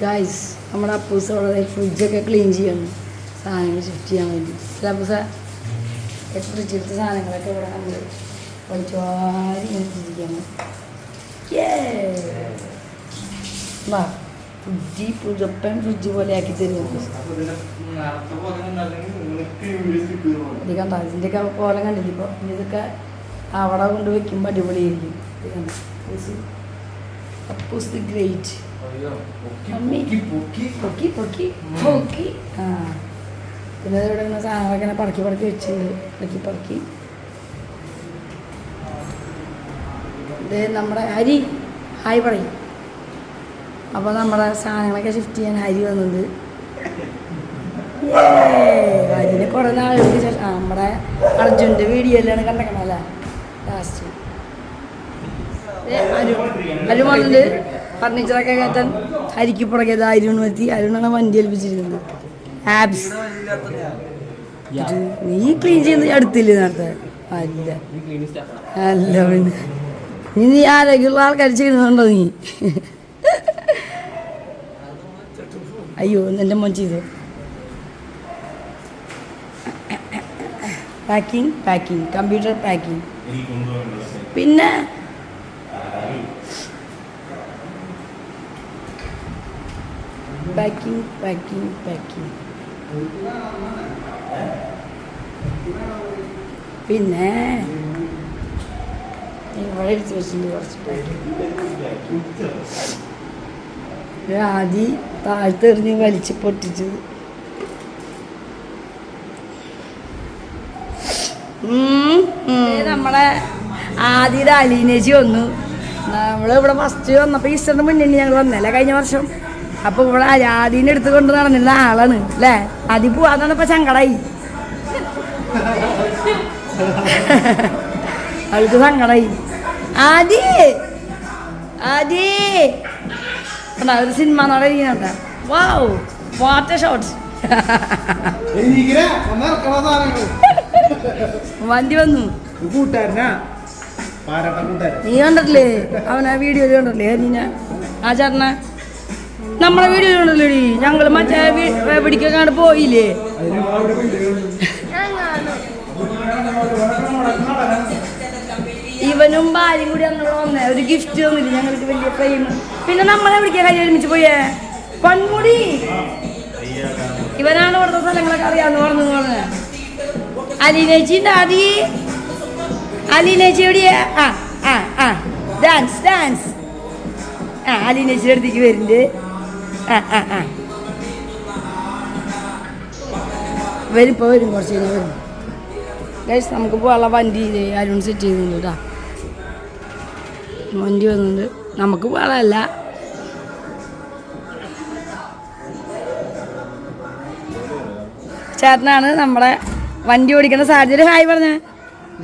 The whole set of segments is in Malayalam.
ഗായ്സ് നമ്മുടെ അപ്പൂസ വളരെ ഫ്രിഡ്ജൊക്കെ ക്ലീൻ ചെയ്യണം. സാധനങ്ങൾ ഷിഫ്റ്റ് ചെയ്യാൻ വേണ്ടി. അല്ല അപ്പൂസ ഫ്രിഡ്ജിലത്തെ സാധനങ്ങളൊക്കെ ഇവിടെ നമ്മൾ പഠിച്ചുവാരി ഇരിക്കണം വാ ഫ്രിഡ്ജി പുഴപ്പൻ ഫ്രിഡ്ജ് പോലെ ആക്കി തരും അധികം ഇതിന്റെയൊക്കെ കോലം കണ്ടില്ല ഇപ്പോൾ ഇതൊക്കെ അവിടെ കൊണ്ട് വെക്കുമ്പോൾ അടിപൊളിയായിരിക്കും? അപ്പൂസ് ദി ഗ്രേറ്റ് പൊക്കി പൊക്കി പൊക്കി. ആ. പിന്നെ ഇവിടെ ഇങ്ങനെ സാധനങ്ങളൊക്കെ ഇങ്ങനെ പറക്കി പറക്കി വെച്ചിട്ടുണ്ട്. പറക്കി പറക്കി. ഇത് നമ്മുടെ ഹരി ഹായ് പറയും. അപ്പോൾ നമ്മുടെ സാധനങ്ങളൊക്കെ ഷിഫ്റ്റ് ചെയ്യാൻ ഹരി വന്നത്. ഹരിനെ കുറേ നാളുകൾക്ക് ശേഷം നമ്മുടെ അർജുന്റെ വീഡിയോ എല്ലാം കണ്ടേക്കണല്ലേ? ലാസ്റ്റ് അരു അരു ഫർണിച്ചറൊക്കെ കയറ്റാൻ ഹരിക്ക് പുറകെ അരുൺ എത്തി അരുണാണ് വണ്ടി ഏൽപ്പിച്ചിരിക്കുന്നത്. ആബ്സ് നീ ക്ലീൻ ചെയ്യുന്ന അടുത്തില്ലേ നേരത്തെ? അല്ല. അല്ല പിന്നെ. നീ നീ ആരെങ്കിലും ആൾക്കാർ ചെയ്യുന്നുണ്ടോ നീ? അയ്യോ എന്റെ മോൻ ചെയ്തു. പാക്കിംഗ് പാക്കിംഗ് കമ്പ്യൂട്ടർ പാക്കിംഗ് പിന്നെ? പാക്കിംഗ് പാക്കിംഗ് പാക്കിംഗ് പിന്നെ? ഇവിടെ എടുത്ത് വെച്ചിട്ടുണ്ട് കുറച്ച് പാക്കിംഗ് ആദ്യം താഴ്ത്തെറിഞ്ഞ് വലിച്ച് പൊട്ടിച്ച് ഉം. നമ്മളെ ആദ്യത്തെ അലീനേജി വന്നു. നമ്മൾ ഇവിടെ ഫസ്റ്റ് വന്നപ്പോൾ ഈസ്റ്ററിന് മുന്നേ ഞങ്ങൾ വന്നല്ലേ കഴിഞ്ഞ വർഷം? അപ്പൊ ഇവിടെ ആദ്യനെ എടുത്ത് കൊണ്ട് നടന്നിരുന്ന ആളാണ് അല്ലേ? ആദ്യം പോവാന്നാണ് ഇപ്പൊ സങ്കടായി. അവൾക്ക് സങ്കടായി. ആദി! ആദി! ഒരു സിനിമ നട ഇരിക്കണ വാവ് വാട്ട ഷോട്ട്സ് വണ്ടി വന്നു. നീ കണ്ടിട്ടില്ലേ? അവനെ വീഡിയോ കണ്ടിട്ടില്ലേ? ഹരീന ആ ചേട്ടനെ നമ്മളെ വീഡിയോ കണ്ടില്ലേടി ഞങ്ങൾ മറ്റേ പിടിക്കാണ്ട് പോയില്ലേ? ഇവനും ഭാര്യയും കൂടി അന്ന് വന്ന. ഒരു ഗിഫ്റ്റ് തന്നില്ല ഞങ്ങൾക്ക് വലിയ പ്രേമ പിന്നെ നമ്മളെ വിളിക്കാൻ കാര്യം ഒരുമിച്ച് പോയേ? പൊന്മുടി. ഇവനാണ് ഇവിടുത്തെ സ്ഥലങ്ങളൊക്കെ അറിയാന്ന് പറഞ്ഞു പറഞ്ഞ. അലീനേച്ചിന്റെ ആദി. അലീനേച്ചി എവിടെയാ ആ ആ ആ ഡാൻസ് ഡാൻസ് ആ അലീനേച്ചിയുടെ അടുത്തേക്ക് വരുന്നുണ്ട്. ആ ആ ആ. വരും ഇപ്പോൾ വരും കുറച്ച് കഴിഞ്ഞാൽ വരും. ഗൈസ് നമുക്ക് പോകാനുള്ള വണ്ടി അരുൺ സെറ്റ് ചെയ്യുന്നുണ്ട് കേട്ടോ വണ്ടി വന്നുണ്ട് നമുക്ക് പോകാനല്ല ചേട്ടനാണ് നമ്മുടെ വണ്ടി ഓടിക്കുന്ന സാഹചര്യം. ഹായ് പറഞ്ഞ.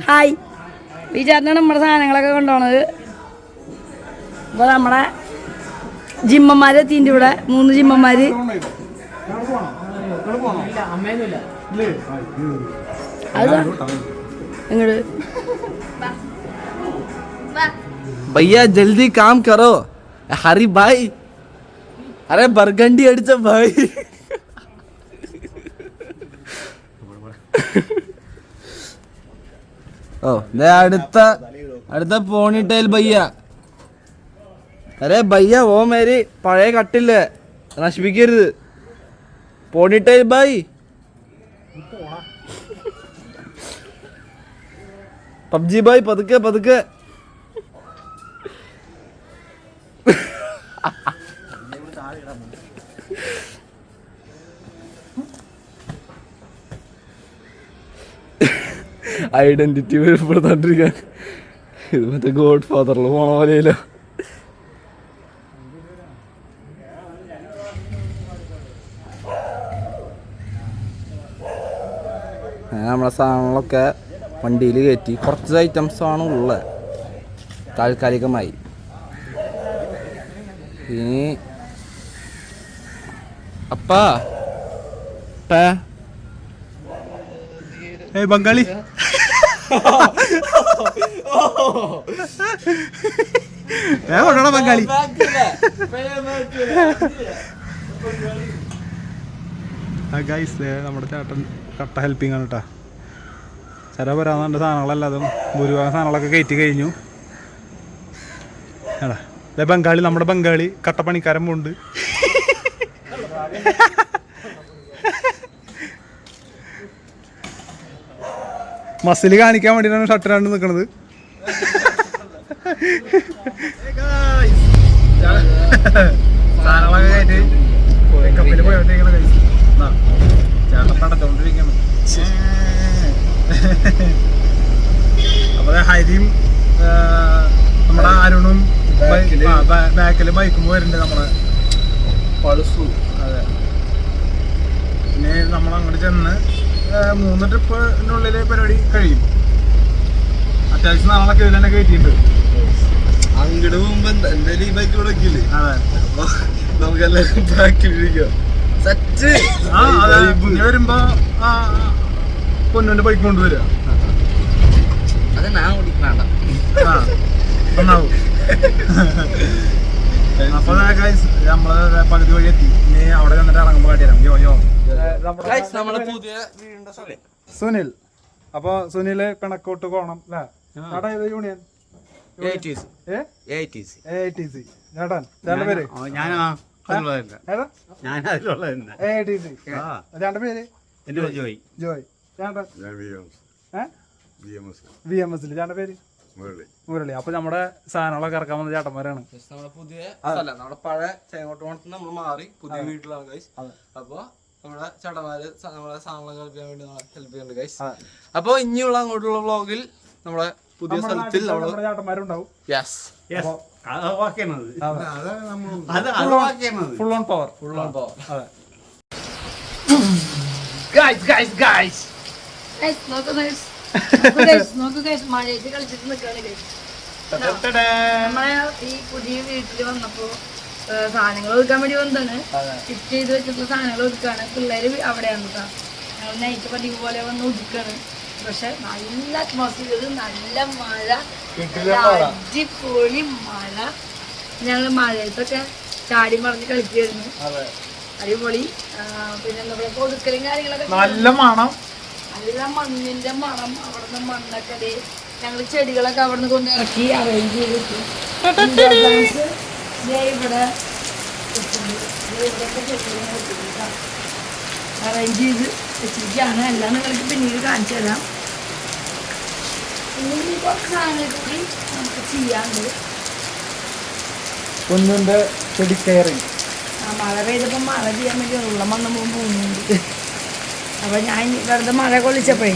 ഹായ് ഈ ചേട്ടനാണ് നമ്മുടെ സാധനങ്ങളൊക്കെ കൊണ്ടുപോണത്. അപ്പോൾ നമ്മുടെ ജിമ്മന്മാരെ എത്തിന്റെ ഇവിടെ. മൂന്ന് ജിമ്മന്മാര്. എങ്ങോട്ട് ജൽദി കാം കറോ. ഹരി ഭായ് അരെ ബർഗണ്ടി അടിച്ച ഭായ് ഓ ദേ അടുത്ത അടുത്ത പോണിട്ടേൽ ബയ്യ. അരെ ബയ്യ ഓ മേരി പഴയ കട്ടില്ലേ? നശിപ്പിക്കരുത്. പോണിട്ടേൽ ബൈ. പബ്ജി ബൈ പതുക്കെ പതുക്കെ. ഐഡന്റിറ്റി വെളിപ്പെടുത്താണ്ടിരിക്കാൻ. ഇത് മറ്റേ ഗോഡ് ഫാദറിൽ പോണ പോലെയല്ലോ. നമ്മളെ സാധനങ്ങളൊക്കെ വണ്ടിയിൽ കയറ്റി കുറച്ച് ഐറ്റംസ് ആണ് ഉള്ളത് താൽക്കാലികമായി. ഇനി അപ്പാ. ഏ? ബംഗാളി. ഞാൻ കൊണ്ടോണം പങ്കാളി. ഗൈസ് നമ്മുടെ ചേട്ടൻ കട്ട ഹെൽപ്പിംഗ് ആണ് കേട്ടാ ചില വരാന്നുണ്ട് സാധനങ്ങളല്ലാതും ഭൂരിഭാഗം സാധനങ്ങളൊക്കെ കയറ്റി കഴിഞ്ഞു. ദേ ബംഗാളി നമ്മുടെ ബംഗാളി കട്ടപ്പണിക്കാരൻ പോണ്ട്. മസിൽ കാണിക്കാൻ വേണ്ടിയിട്ടാണ് ഷട്ടറാണ്ട് നിൽക്കുന്നത് അപ്പൊ ഹരിയും നമ്മുടെ അരുണും ബാക്കിൽ ബൈക്കും വരുന്നുണ്ട് നമ്മളെ. പളുസു അതെ. പിന്നെ നമ്മൾ അങ്ങോട്ട് ചെന്ന് മൂന്ന് ട്രിപ്പിനുള്ളിൽ പരിപാടി കഴിയും. അത്യാവശ്യം നാളൊക്കെ ഇതിൽ തന്നെ കയറ്റിയിട്ടുണ്ട് അങ്ങോട്ട് പോകുമ്പോ എന്തായാലും ഈ ബൈക്ക് ഇവിടെ വെക്കില്ലേ? അതെ. അപ്പൊ നമുക്കെല്ലാരും ബാക്കിലിരിക്കാം സെറ്റ് ആ അതെ. ഇനി വരുമ്പോ ആ, പൊന്നുന്റെ ബൈക്ക് കൊണ്ടുവരിക അത് ഞാൻ കുടിക്കണ്ട ആ നന്നാവും അപ്പൊ നമ്മൾ പകുതി വഴി എത്തി. ഇനി അവിടെ കണ്ടിട്ട് ഇറങ്ങുമ്പോ കാട്ടിത്തരാം. യോ യോ. സുനിൽ. അപ്പൊ സുനിൽ പിണക്കോട്ട് പോണം അല്ലേ ചേട്ടാ ഏത് യൂണിയൻ ചേട്ടൻ പേര്? പേര്? ജോയ്. ചേട്ടൻ? ഏ? വി എം എസിൽ ചേട്ടന്റെ പേര്? മുരളി. അപ്പൊ നമ്മുടെ സാധനങ്ങളൊക്കെ ഇറക്കാൻ വന്ന ചേട്ടന്മാരാണ്. നമ്മുടെ പുതിയ പഴയ ചേങ്ങോട്ട് നമ്മൾ മാറി പുതിയ വീട്ടിലാണ് ഗൈസ് അപ്പൊ നമ്മുടെ ചേട്ടന്മാര് നമ്മളെ സാധനങ്ങൾ കളിക്കാൻ വേണ്ടി ഹെൽപ്പ് ചെയ്യുന്നുണ്ട് ഗൈസ് അപ്പൊ ഇനിയുള്ള അങ്ങോട്ടുള്ള വ്ളോഗിൽ നമ്മളെ പുതിയ സ്ഥലത്തിൽ നമ്മൾ ചേട്ടന്മാരുണ്ടാവും. Yes full on power full on power അതെ. നോക്ക് നോക്ക് മഴയത്ത് കളിച്ചിട്ട്. നമ്മളെ ഈ പുതിയ വീട്ടിൽ വന്നപ്പോ സാധനങ്ങൾ ഒതുക്കാൻ വേണ്ടി വന്നതാണ്. ഫിറ്റ് ചെയ്ത് വെച്ചിട്ടുള്ള സാധനങ്ങൾ ഒതുക്കാണ് പിള്ളേര് അവിടെയാണ് കേട്ടോ ഞങ്ങൾ നൈറ്റ് പതിവ് പോലെ വന്ന് ഒതുക്കാണ്. പക്ഷെ നല്ല അറ്റ്മോസ്ഫിയർ നല്ല മഴ. അടിപൊളി മഴ. ഞങ്ങൾ മഴയത്തൊക്കെ ചാടി മറിഞ്ഞ് കളിക്കുമായിരുന്നു അടിപൊളി. പിന്നെ പറയുക ഒതുക്കലും കാര്യങ്ങളൊക്കെ നല്ല മണം. നല്ല മണ്ണിന്റെ മണം അവിടുന്ന് മണ്ണൊക്കെ ദേ ഞങ്ങൾ ചെടികളൊക്കെ അവിടുന്ന് കൊണ്ട് ഇറക്കി അറേഞ്ച് ചെയ്തിട്ടു ഇവിടെ അറേഞ്ച് ചെയ്ത് വെച്ചിരിക്കുകയാണ്. എല്ലാം നിങ്ങൾക്ക് പിന്നീട് കാണിച്ചു തരാം. ഇനി കുറച്ച് സാധനങ്ങൾ കൂടി നമുക്ക് ചെടി കയറിങ് ആ മഴ പെയ്തപ്പോ മഴ ചെയ്യാൻ വേണ്ടി ഉള്ള മണ്ണ് പോകുന്നുണ്ട് അപ്പൊ ഞാൻ വെറുതെ മഴ കൊള്ളിച്ചപ്പോഴേ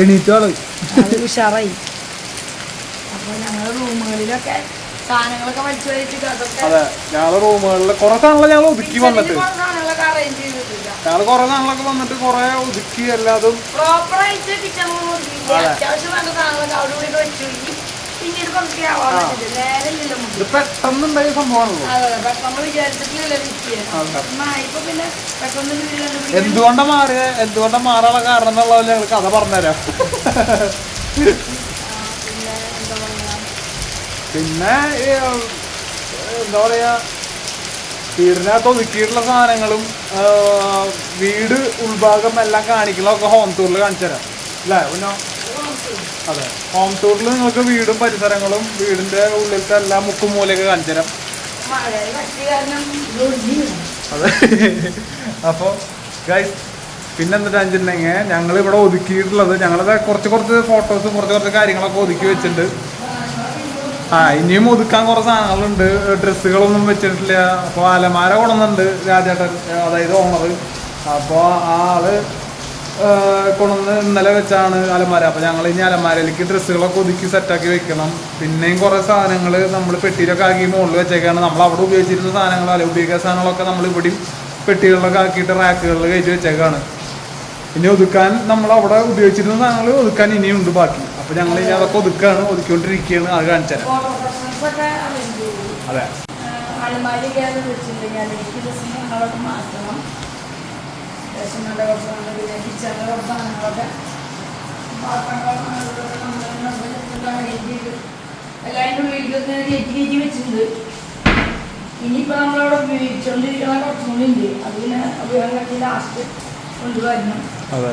എണീറ്റാൾ. അത് ഉഷാറായി. അപ്പൊ ഞങ്ങളുടെ റൂമുകളിലൊക്കെ അതെ ഞങ്ങൾ റൂമുകളിൽ കുറെ സാധനങ്ങൾ ഞങ്ങൾ ഒതുക്കി വന്നിട്ട്. ഞങ്ങൾ കുറെ സാധനങ്ങളൊക്കെ വന്നിട്ട് കുറെ ഒതുക്കി എല്ലാതും ഇത് പെട്ടെന്നുണ്ടായ സംഭവമാണല്ലോ. എന്തുകൊണ്ടാ മാറിയ? എന്തുകൊണ്ടാ മാറാനുള്ള കാരണം എന്നുള്ളത് ഞങ്ങൾ കഥ പറഞ്ഞുതരാം. പിന്നെ എന്താ പറയാ വീടിനകത്ത് ഒതുക്കിയിട്ടുള്ള സാധനങ്ങളും വീട് ഉൾഭാഗം എല്ലാം കാണിക്കലൊക്കെ ഹോം ടൂറിൽ കാണിച്ചു തരാം. അല്ലേ പിന്നെ അതെ. ഹോം ടൂറിൽ നിങ്ങൾക്ക് വീടും പരിസരങ്ങളും വീടിന്റെ ഉള്ളിലത്തെ എല്ലാ മുക്കും മൂലയൊക്കെ കാണിച്ചു തരാം. അതെ. അപ്പോൾ ഗൈസ് പിന്നെ എന്നിട്ട് വെച്ചിട്ടുണ്ടെങ്കിൽ ഞങ്ങൾ ഇവിടെ ഒതുക്കിയിട്ടുള്ളത് ഞങ്ങളത് കുറച്ച് കുറച്ച് ഫോട്ടോസും കുറച്ച് കുറച്ച് കാര്യങ്ങളൊക്കെ ഒതുക്കി വെച്ചിട്ടുണ്ട്. ആ ഇനിയും ഒതുക്കാൻ കുറേ സാധനങ്ങളുണ്ട്. ഡ്രസ്സുകളൊന്നും വെച്ചിട്ടില്ല. അപ്പോൾ അലമാര കൊണ്ടുവന്നുണ്ട് രാജേട്ടൻ അതായത് ഓണർ. അപ്പോൾ ആ ആൾ കൊണ്ടുവന്ന് ഇന്നലെ വെച്ചാണ് അലമാര. അപ്പോൾ ഞങ്ങൾ ഇനി അലമാരയിലേക്ക് ഡ്രസ്സുകളൊക്കെ ഒതുക്കി സെറ്റാക്കി വെക്കണം. പിന്നെയും കുറേ സാധനങ്ങൾ നമ്മൾ പെട്ടിയിലൊക്കെ ആക്കി മുകളിൽ വെച്ചേക്കാണ്. നമ്മൾ അവിടെ ഉപയോഗിച്ചിരുന്ന സാധനങ്ങൾ അല്ല ഉപയോഗിക്കുന്ന സാധനങ്ങളൊക്കെ നമ്മൾ ഇവിടെയും പെട്ടികളിലൊക്കെ ആക്കിയിട്ട് റാക്കുകളിൽ കയറ്റി വെച്ചേക്കാണ്. ഇനി ഒതുക്കാൻ നമ്മൾ അവിടെ ഉപയോഗിച്ചിരുന്ന സാധനങ്ങൾ ഒതുക്കാൻ ഇനിയും ഉണ്ട് ബാക്കി. അപ്പൊ ഞങ്ങൾ ഇനി അതൊക്കെ ഒതുക്കാണ് ഒതുക്കിക്കൊണ്ടിരിക്കുകയാണ്. അത് കാണിച്ചാൽ അതെ. ഇനിയിപ്പോ നമ്മളവിടെ ഉപയോഗിച്ചോണ്ടിരിക്കണ കുറച്ചുകൂടി ഉണ്ട്. അതിന് ഉപയോഗം ലാസ്റ്റ് കൊണ്ടുവരണം. അതെ.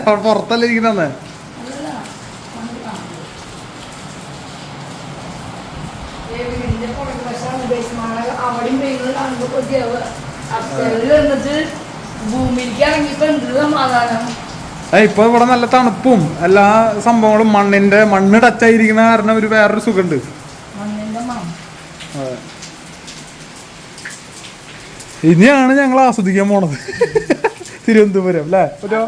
അവിടെ പുറത്തല്ലേ ഇരിക്കുന്ന ഇപ്പൊ ഭൂമിയിലേക്ക് ഇറങ്ങിയപ്പോ എന്ത് സമാധാനം ഇപ്പൊ ഇവിടെ നല്ല തണുപ്പും എല്ലാ സംഭവങ്ങളും മണ്ണിന്റെ മണ്ണ് ടച്ച് ആയിരിക്കുന്ന കാരണം ഒരു വേറൊരു സുഖമുണ്ട്. ഇനിയാണ് ഞങ്ങൾ ആസ്വദിക്കാൻ പോണത്. തിരുവനന്തപുരം അല്ലേ? ഒരു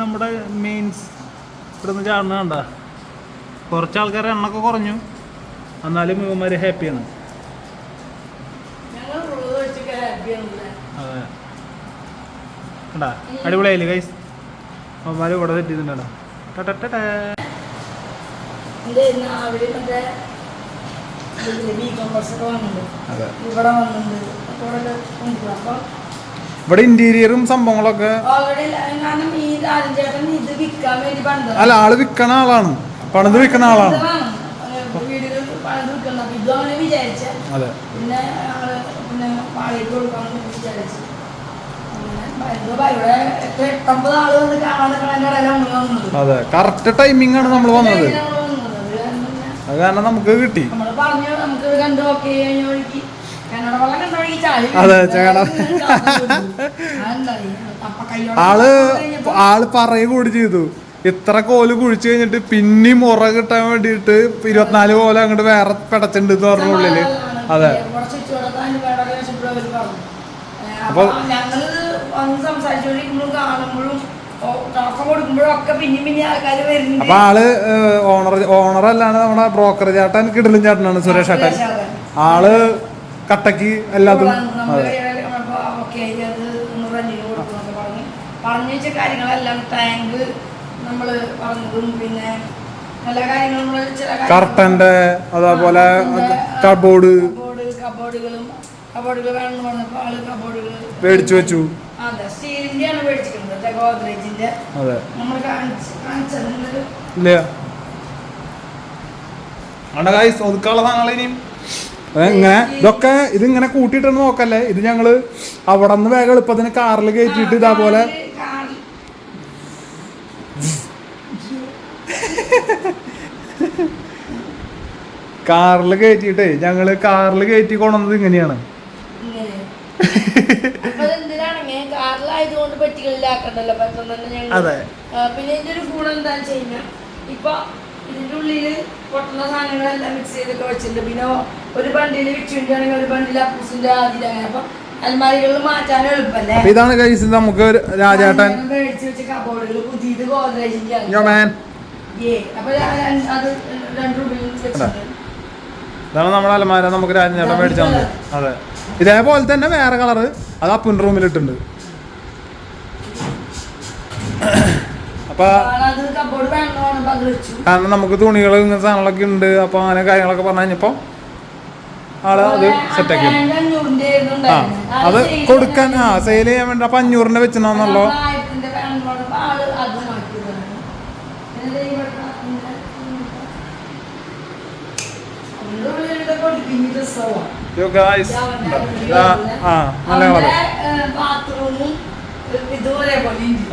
നമ്മുടെ മെയിൻസ് ഇവിടുന്ന് ചാടുന്ന കണ്ട? കുറച്ച് ആൾക്കാരെ എണ്ണൊക്കെ കുറഞ്ഞു. എന്നാലും ഇവന്മാര് ഹാപ്പിയാണ് ഞങ്ങൾ ഉള്ളത് വെച്ചൊക്കെ ഹാപ്പിയാണ് ഇവിടെ അതെ കണ്ടാ? അടിപൊളിയായില്ലേ ഗൈസ് അവന്മാര് ഇവിടെ അതെ. ഇവിടെ ഇന്റീരിയറും സംഭവങ്ങളൊക്കെ. അല്ല ആൾ വിൽക്കണ ആളാണ്. പണിത് വിൽക്കണ ആളാണ്. അതെ. പിന്നെ അതെ കറക്റ്റ് ടൈമിംഗ് ആണ് നമ്മൾ വന്നത്. അത് കാരണം നമുക്ക് കിട്ടി. അതെ, ചേട്ടാ. ആൾ ആൾ പറയുക കൂടി ചെയ്തു. ഇത്ര കോൽ കുഴിച്ചു കഴിഞ്ഞിട്ട് പിന്നെയും മുറ കിട്ടാൻ വേണ്ടിയിട്ട് ഇരുപത്തിനാല് കോല അങ്ങോട്ട് വേറെ പിടച്ചിട്ടുണ്ട് എന്ന് പറഞ്ഞ ഉള്ളിൽ. അതെ. അപ്പൊ- വന്ന് സംസാരിച്ചുകൊണ്ടിരിക്കുമ്പോഴും കാണുമ്പോഴും അപ്പൊ ആൾ ഓണർ ഓണർ അല്ലാണ്ട് നമ്മുടെ ബ്രോക്കർ ചേട്ടൻ കിടലും ചേട്ടനാണ് സുരേഷ് ചേട്ടൻ. ആൾ കട്ടക്ക് എല്ലാത്തും പറഞ്ഞ്. വെച്ച കാര്യങ്ങളെല്ലാം ടാങ്ക് നമ്മൾ പറഞ്ഞതും പിന്നെ കർട്ടന്റെ അതേപോലെ കബോർഡ്. കബോർഡ് കബോർഡുകളും കബോർഡുകൾ വേണമെന്ന് പറഞ്ഞപ്പോൾ ആൾ കബോർഡുകൾ മേടിച്ചു വെച്ചു. അതെ ഇല്ല? ഒതുക്കാനുള്ള സാധനങ്ങൾ ഇനിയും. ഇതൊക്കെ ഇതിങ്ങനെ കൂട്ടിയിട്ടൊന്ന് നോക്കല്ലേ? ഇത് ഞങ്ങൾ അവിടെ നിന്ന് വേഗം എളുപ്പത്തിന് കാറിൽ കയറ്റിയിട്ട് ഇതാപോലെ കാറിൽ കാറിൽ കയറ്റിയിട്ടേ ഞങ്ങൾ കാറിൽ കയറ്റി കൊണ്ടുവന്നത് ഇങ്ങനെയാണ്. കാറിലായതുകൊണ്ട് പെട്ടെന്ന് ഞങ്ങൾ അതെ. പിന്നെ ഇതിന്റെ ഒരു ഗുണം എന്താ വെച്ച് കഴിഞ്ഞാൽ ഇപ്പൊ ഇതിന്റെ ഉള്ളിൽ പൊട്ടുന്ന സാധനങ്ങളെല്ലാം മിക്സ് ചെയ്തൊക്കെ വെച്ചിട്ടുണ്ട്. പിന്നെ ഒരു ബണ്ടിൽ വിച്ചുണ്ടാണെങ്കിൽ ഒരു ബണ്ടിൽ അപ്പൂസിന്റെ ആദ്യം അങ്ങനെ. അപ്പൊ അൽമാരികളിൽ മാറ്റാൻ എളുപ്പല്ലേ? അപ്പൊ ഇതാണ് ഗൈസ് നമുക്ക് രാജാട്ടൻ. രാജേട്ടൻ അങ്ങനെ മേടിച്ച് വെച്ച കബോർഡുകൾ പുതിയത് ഗോദ്രേജിന്റെ ആണ്. യോ മാൻ ഏ അപ്പൊ ഞാൻ അത് രണ്ട് രൂപയിൽ വെച്ചിട്ടുണ്ട്. ഇതാണ് നമ്മുടെ അലമാര. നമുക്ക് രാജേട്ടൻ മേടിച്ചാൽ അതെ. ഇതേപോലെ തന്നെ വേറെ കളറ്. അത് അപ്പുൻ റൂമിലിട്ടുണ്ട് അപ്പൊ കാരണം നമുക്ക് തുണികൾ ഇങ്ങനത്തെ സാധനങ്ങളൊക്കെ ഉണ്ട്. അപ്പൊ അങ്ങനെ കാര്യങ്ങളൊക്കെ പറഞ്ഞു കഴിഞ്ഞപ്പോ ആൾ അത് സെറ്റാക്കി ആ. അത് കൊടുക്കാൻ ആ സെയിൽ ചെയ്യാൻ വേണ്ടി അപ്പൊ അഞ്ഞൂറിന്റെ വെച്ചിട്ടുണ്ടോ. ആ നല്ല.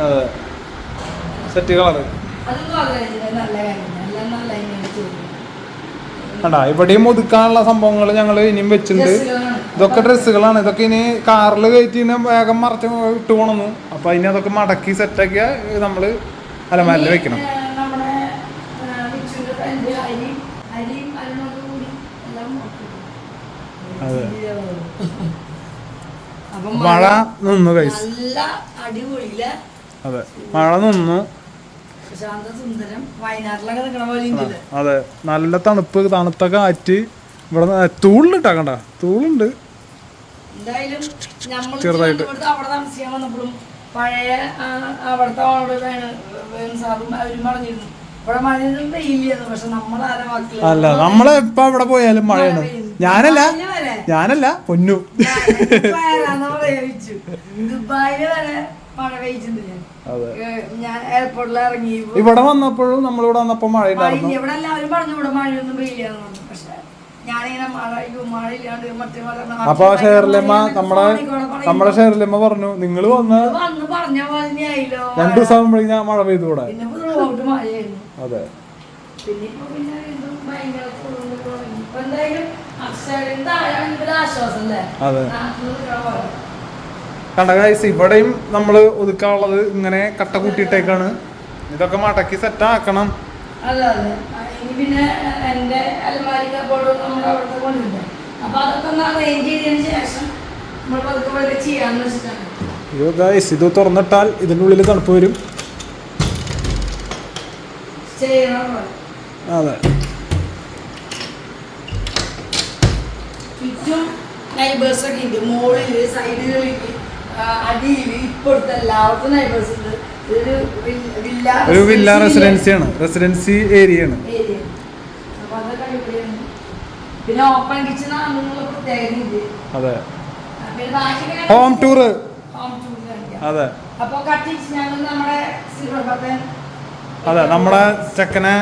അതെ സെറ്റ് കളറ് അതൊന്നും അറിയില്ല നല്ല കാര്യം എല്ലാം നല്ല ചെയ്യുന്നത്. കണ്ടാ ഇവിടെയും ഒതുക്കാനുള്ള സംഭവങ്ങൾ ഞങ്ങൾ ഇനിയും വെച്ചിട്ടുണ്ട്. ഇതൊക്കെ ഡ്രസ്സുകളാണ്. ഇതൊക്കെ ഇനി കാറിൽ കയറ്റി വേഗം മറച്ച് ഇട്ട് പോണെന്നു അപ്പൊ ഇനി അതൊക്കെ മടക്കി സെറ്റാക്കിയ നമ്മൾ അലമാരിൽ വെക്കണം. അതെ. മഴ നിന്നു കൈസ് അടിപൊളിയിലെ അതെ. മഴ നിന്നു. അതെ. നല്ല തണുപ്പ് തണുത്ത കാറ്റ് ഇവിടെ തൂളിട്ടാ കണ്ട തൂളുണ്ട്. ചെറുതായിട്ട്. പഴയ അവിടുത്തെ അല്ല നമ്മളെ ഇപ്പൊ അവിടെ പോയാലും മഴയാണ്. ഞാനല്ല. ഞാനല്ല. പൊന്നു. ദുബായിൽ വരെ. ഇവിടെ വന്നപ്പോഴും നമ്മളിവിടെ വന്നപ്പോ മഴ ഉണ്ടായിരുന്നു ഇവിടെ എല്ലാവരും പറഞ്ഞു ഇവിടെ മഴയൊന്നും പെയ്യില്ലാന്ന് പറഞ്ഞു. പക്ഷെ അപ്പൊ ഷേർലമ്മ നമ്മളെ നമ്മളെ നമ്മുടെ നമ്മുടെ ഷെയർലമ്മ പറഞ്ഞു നിങ്ങൾ വന്ന് രണ്ടു ദിവസം ആകുമ്പോഴേക്കും ഞാൻ മഴ പെയ്തു കൂടെ അതെ. അതെ. കണ്ട ഗൈസ് ഇവിടെയും നമ്മൾ ഒതുക്കാനുള്ളത് ഇങ്ങനെ കട്ട കൂട്ടിയിട്ടേക്കാണ്. ഇതൊക്കെ മടക്കി സെറ്റ് ആക്കണം. പിന്നെ അലമാരി കബോർഡ് നമ്മൾ അവിടുത്തെ കൊണ്ടുണ്ട് അപ്പൊ അതൊക്കെ ഒന്ന് അറേഞ്ച് ചെയ്തതിന് ശേഷം നമ്മൾ പതുക്കെ പതുക്കെ ചെയ്യാന്ന് വെച്ചിട്ടാണ്. അയ്യോ ഗൈസ് ഇത് തുറന്നിട്ടാൽ ഇതിന്റെ ഉള്ളിൽ തണുപ്പ് വരും. അതെ. ചുറ്റും നൈബേഴ്സ് ഒക്കെ ഉണ്ട്. മോളിൽ സൈഡുകളിൽ അടിയിൽ ഇപ്പോഴത്തെ എല്ലാവർക്കും ഇതൊരു ഒരു വില്ല റെസിഡൻസി റെസിഡൻസി ഏരിയ ആണ്. പിന്നെ ഓപ്പൺ കിച്ചൺ ആണെന്നുള്ള പ്രത്യേകത ഉണ്ട് അതെ. ഹോം ടൂർ അതെ. അതെ നമ്മുടെ ചെക്കനെ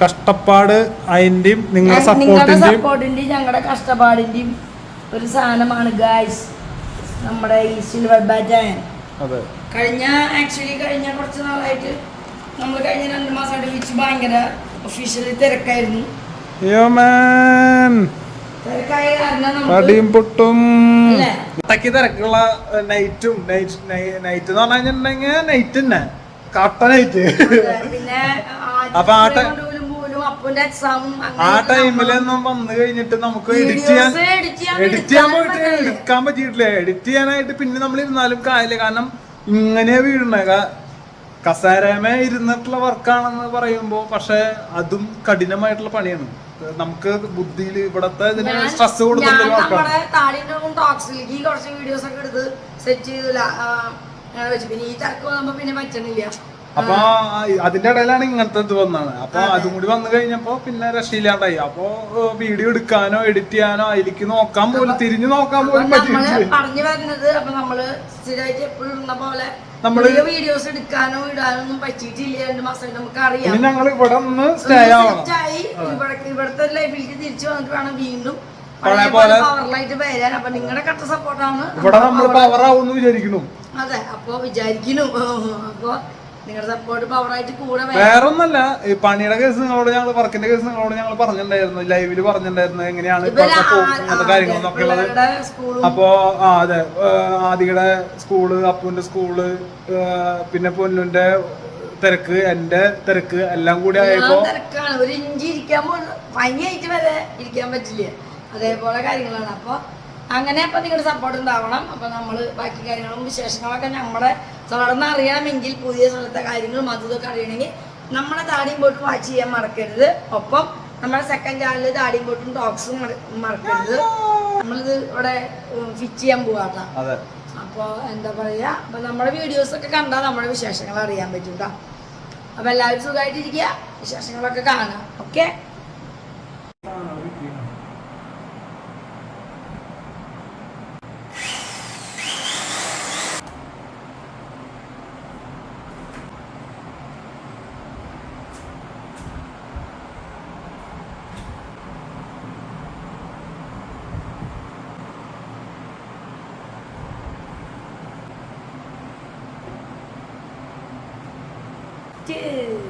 കഷ്ടപ്പാട് അതിന്റെയും നിങ്ങളുടെ സപ്പോർട്ടിന്റെയും ഞങ്ങളുടെ കഷ്ടപ്പാടിന്റെയും ഒരു സാധനമാണ് ഗായ്സ് നമ്മുടെ ഈ സിൽവർ ബാറ്റായൻ അതെ. കഴിഞ്ഞ ആക്ച്വലി കഴിഞ്ഞ കുറച്ച് നാളായിട്ട് നമ്മൾ കഴിഞ്ഞ രണ്ട് മാസമായിട്ട് വിച്ച് ഭയങ്കര ഒഫീഷ്യലി തിരക്കായിരുന്നു. തിരക്കായ കാരണം അടിയും പൊട്ടും. അല്ലേ? തിരക്കുള്ള നൈറ്റും നൈറ്റ് നൈറ്റ് എന്ന് പറഞ്ഞു കഴിഞ്ഞിട്ടുണ്ടെങ്കിൽ നൈറ്റ് തന്നെ. കട്ട നൈറ്റ് പിന്നെ അപ്പൊ ആ ടൈ- പോലും അപ്പന്റെ എക്സാമും ആ ടൈമിലൊന്നും വന്നു കഴിഞ്ഞിട്ട് നമുക്ക് എഡിറ്റ് ചെയ്യാൻ എഡിറ്റ് ചെയ്യാൻ പോയിട്ട് എടുക്കാൻ പറ്റിയിട്ടില്ല. എഡിറ്റ് ചെയ്യാനായിട്ട് പിന്നെ നമ്മൾ ഇരുന്നാലും കാര്യമില്ല. കാരണം ഇങ്ങനെ വീഴുന്ന കസാരമേ ഇരുന്നിട്ടുള്ള വർക്കാണെന്ന് പറയുമ്പോൾ പക്ഷെ അതും കഠിനമായിട്ടുള്ള പണിയാണ്. നമുക്ക് ബുദ്ധിയിൽ ഇവിടത്തെ ഇതിന് സ്ട്രെസ് കൊടുക്കുന്ന ഒരു വർക്കാണ് സെറ്റ് ചെയ്തില്ല പിന്നെ ഈ തിരക്ക് വന്നപ്പോ പിന്നെ പറ്റണില്ല. അപ്പൊ അതിന്റെ ഇടയിലാണ് ഇങ്ങനത്തെ ഇത് വന്നാണ് അപ്പൊ അതും. കൂടി വന്നു കഴിഞ്ഞപ്പോ പിന്നെ രക്ഷയില്ലാണ്ടായി. അപ്പൊ വീഡിയോ എടുക്കാനോ എഡിറ്റ് ചെയ്യാനോ അതിലേക്ക് നോക്കാൻ പോലും തിരിഞ്ഞു നോക്കാൻ പോലും പറ്റില്ല പറഞ്ഞു വരുന്നത് അപ്പൊ നമ്മൾ സ്ഥിരമായിട്ട് എപ്പോഴും പോലെ നമ്മൾ വീഡിയോസ് എടുക്കാനോ ഇടാനോ ഒന്നും പറ്റിയിട്ടില്ല രണ്ട് മാസം നമുക്ക് അറിയാം ഞങ്ങൾ ഇവിടെ ഒന്ന് സ്റ്റേ ആവണം ഇവിടത്തെ ഇവിടെ ലൈഫിലേക്ക് തിരിച്ചു വന്നിട്ട് വേണം വീണ്ടും. പഴയ പോലെ പവറിലായിട്ട് വരാൻ. അപ്പൊ നിങ്ങളുടെ കട്ട സപ്പോർട്ടാണ് ഇവിടെ നമ്മൾ പവർ ആവുമെന്ന് വിചാരിക്കുന്നു. അതെ അപ്പൊ വിചാരിക്കുന്നു. അപ്പൊ വേറൊന്നല്ല ഈ പണിയുടെ കേസ് നിങ്ങളോട് ഞങ്ങൾ വർക്കിന്റെ കേസ് നിങ്ങളോട് ഞങ്ങൾ പറഞ്ഞിട്ടുണ്ടായിരുന്നു ലൈവിൽ പറഞ്ഞിട്ടുണ്ടായിരുന്നു എങ്ങനെയാണ് ഇപ്പോഴത്തെ കാര്യങ്ങളൊക്കെ ഉള്ളത്. അപ്പോ ആ അതെ ആദിയുടെ സ്കൂൾ അപ്പുവിന്റെ സ്കൂൾ പിന്നെ പൊന്നുന്റെ തിരക്ക് എന്റെ തിരക്ക് എല്ലാം കൂടി ആയപ്പോ ഒരു ഇഞ്ചി ഇരിക്കാൻ പോലും ഭംഗിയായിട്ട് വരെ ഇരിക്കാൻ പറ്റില്ല. അതേപോലെ കാര്യങ്ങളാണ്. അപ്പൊ അങ്ങനെ അപ്പം നിങ്ങളുടെ സപ്പോർട്ട് ഉണ്ടാവണം. അപ്പം നമ്മൾ ബാക്കി കാര്യങ്ങളും വിശേഷങ്ങളൊക്കെ നമ്മുടെ തുടർന്ന് അറിയാമെങ്കിൽ പുതിയ സ്ഥലത്തെ കാര്യങ്ങളും അതും ഇതൊക്കെ അറിയണമെങ്കിൽ നമ്മളെ താടിയും പോട്ടും വാച്ച് ചെയ്യാൻ മറക്കരുത്. ഒപ്പം നമ്മുടെ സെക്കൻഡ് ചാനലിൽ താടിയും പോട്ടും ടോക്സും മറക്കരുത്. നമ്മളിത് ഇവിടെ ഫിറ്റ് ചെയ്യാൻ പോവാട്ട. അപ്പോൾ എന്താ പറയുക അപ്പം നമ്മുടെ വീഡിയോസ് ഒക്കെ കണ്ടാൽ നമ്മുടെ വിശേഷങ്ങൾ അറിയാൻ പറ്റും കേട്ടോ അപ്പോൾ എല്ലാവരും സുഖമായിട്ടിരിക്കുക വിശേഷങ്ങളൊക്കെ കാണുക ഓക്കെ താടിയും